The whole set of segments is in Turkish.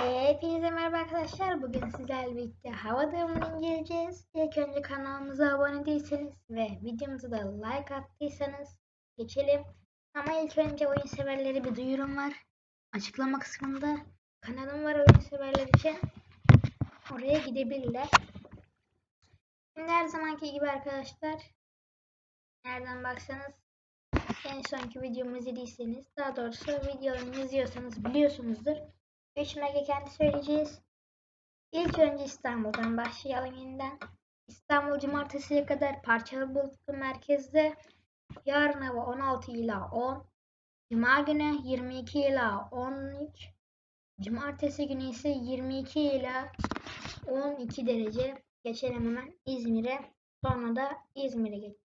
Hepinize merhaba arkadaşlar. Bugün sizlerle birlikte hava durumunu inceleyeceğiz. İlk önce kanalımıza abone değilseniz ve videomuza da like attıysanız geçelim. Ama ilk önce oyun severleri bir duyurum var. Açıklama kısmında kanalım var oyun severler için. Oraya gidebilirler. Şimdi her zamanki gibi arkadaşlar nereden baksanız en sonki videomu izlediyseniz daha doğrusu videolarımı izliyorsanız biliyorsunuzdur. 3 kendi söyleyeceğiz. İlk önce İstanbul'dan başlayalım yeniden. İstanbul cumartesiye kadar parçalı bulutlu merkezde. Yarın hava 16 ila 10. Cuma günü 22 ila 13. Cumartesi günü ise 22 ila 12 derece. Geçelim hemen İzmir'e. Sonra da İzmir'e geç.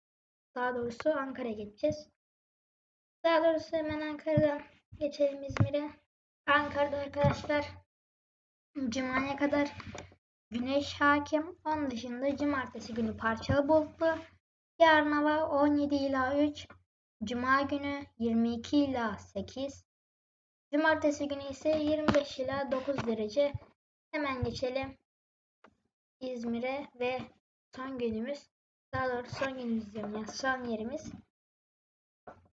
Daha doğrusu Ankara'ya geçeceğiz. Daha doğrusu hemen Ankara'dan geçelim İzmir'e. Ankara'da arkadaşlar Cuma'ya kadar güneş hakim. Onun dışında cumartesi günü parçalı bulutlu. Yarın hava 17 ila 3. Cuma günü 22 ila 8. Cumartesi günü ise 25 ila 9 derece. Hemen geçelim İzmir'e ve son günümüz. Daha doğrusu son günümüz diyorum ya son yerimiz.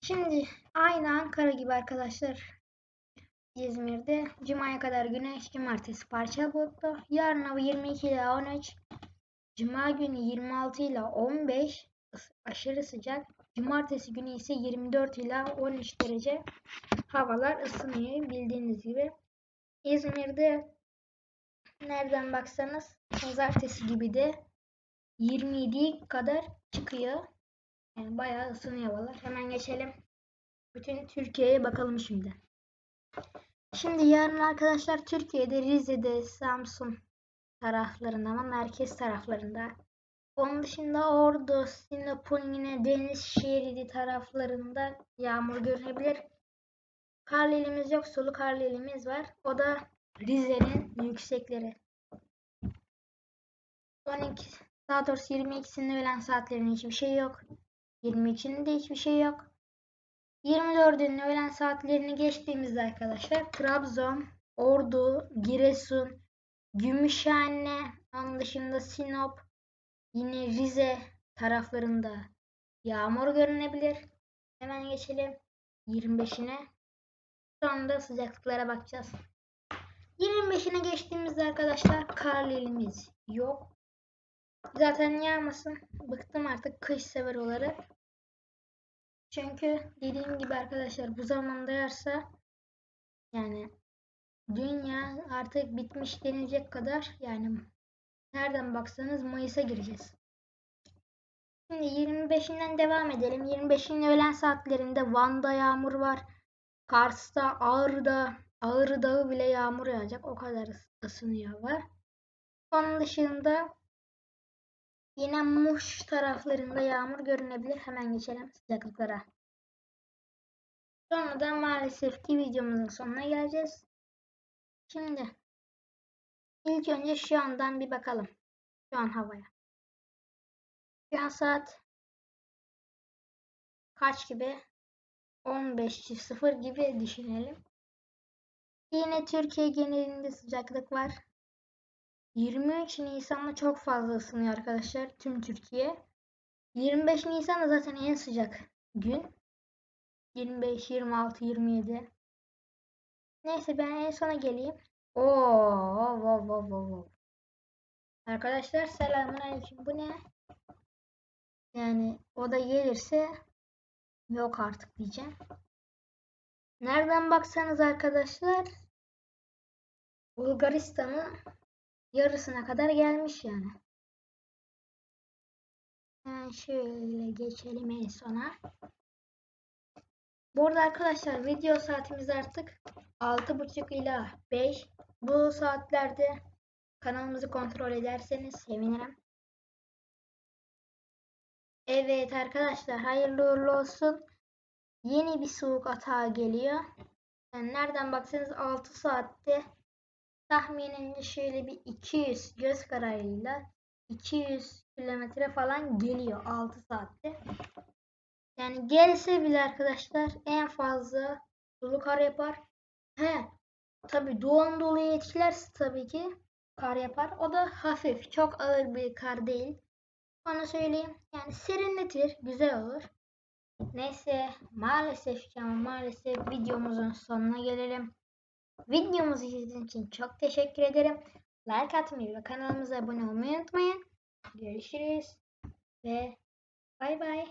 Şimdi aynı Ankara gibi arkadaşlar İzmir'de. Cuma'ya kadar güneş, cumartesi parçalı bulutlu. Yarın hava 22 ile 13. Cuma günü 26 ile 15 aşırı sıcak. Cumartesi günü ise 24 ile 13 derece havalar ısınıyor bildiğiniz gibi. İzmir'de nereden baksanız pazartesi gibi de 27 kadar çıkıyor. Yani bayağı ısınıyor havalar. Hemen geçelim. Bütün Türkiye'ye bakalım şimdi. Şimdi yarın arkadaşlar Türkiye'de Rize'de, Samsun taraflarında ama merkez taraflarında. Onun dışında Ordu, Sinop'un yine deniz şeridi taraflarında yağmur görünebilir. Karlı ilimiz yok, sulu karlı var. O da Rize'nin yüksekleri. 12, daha doğrusu 22'sinde öğlen saatlerinde hiçbir şey yok. 23'ünde de hiçbir şey yok. 24'ünün öğlen saatlerini geçtiğimizde arkadaşlar Trabzon, Ordu, Giresun, Gümüşhane, onun dışında Sinop, yine Rize taraflarında yağmur görünebilir. Hemen geçelim 25'ine. Sonra da sıcaklıklara bakacağız. 25'ine geçtiğimizde arkadaşlar karlı ilimiz yok. Zaten yağmasın. Bıktım artık kış sever olarak. Çünkü dediğim gibi arkadaşlar bu zamanda yarsa yani dünya artık bitmiş denilecek kadar yani nereden baksanız Mayıs'a gireceğiz. Şimdi 25'inden devam edelim. 25'in öğlen saatlerinde Van'da yağmur var. Kars'ta, Ağrı'da, Ağrı Dağı bile yağmur yağacak. O kadar ısınıyor var. Onun dışında Yine Muş taraflarında yağmur görünebilir. Hemen geçelim sıcaklıklara. Sonra da maalesef ki videomuzun sonuna geleceğiz. Şimdi ilk önce şu andan bir bakalım. Şu an havaya. Şu an saat kaç gibi? 15.00 gibi düşünelim. Yine Türkiye genelinde sıcaklık var. 23 Nisan'da çok fazla ısınıyor arkadaşlar tüm Türkiye. 25 Nisan da zaten en sıcak gün. 25, 26, 27. Neyse ben en sona geleyim. Oo, wow, wow, wow, wow. Arkadaşlar selamun aleyküm. Bu ne? Yani o da gelirse yok artık diyeceğim. Nereden baksanız arkadaşlar Bulgaristan'ı yarısına kadar gelmiş yani. şöyle geçelim en sona. Bu arada arkadaşlar video saatimiz artık 6.30 ila 5. Bu saatlerde kanalımızı kontrol ederseniz sevinirim. Evet arkadaşlar hayırlı uğurlu olsun. Yeni bir soğuk atağı geliyor. Yani nereden baksanız 6 saatte tahminimce şöyle bir 200 göz kararıyla 200 kilometre falan geliyor 6 saatte. Yani gelse bile arkadaşlar en fazla sulu kar yapar. He Tabii Doğu Anadolu'yu etkilerse tabii ki kar yapar. O da hafif, çok ağır bir kar değil. Onu söyleyeyim. Yani serinletir, güzel olur. Neyse maalesef ki ama maalesef videomuzun sonuna gelelim. Videomuzu izlediğiniz için çok teşekkür ederim. Like atmayı ve kanalımıza abone olmayı unutmayın. Görüşürüz ve bay bay.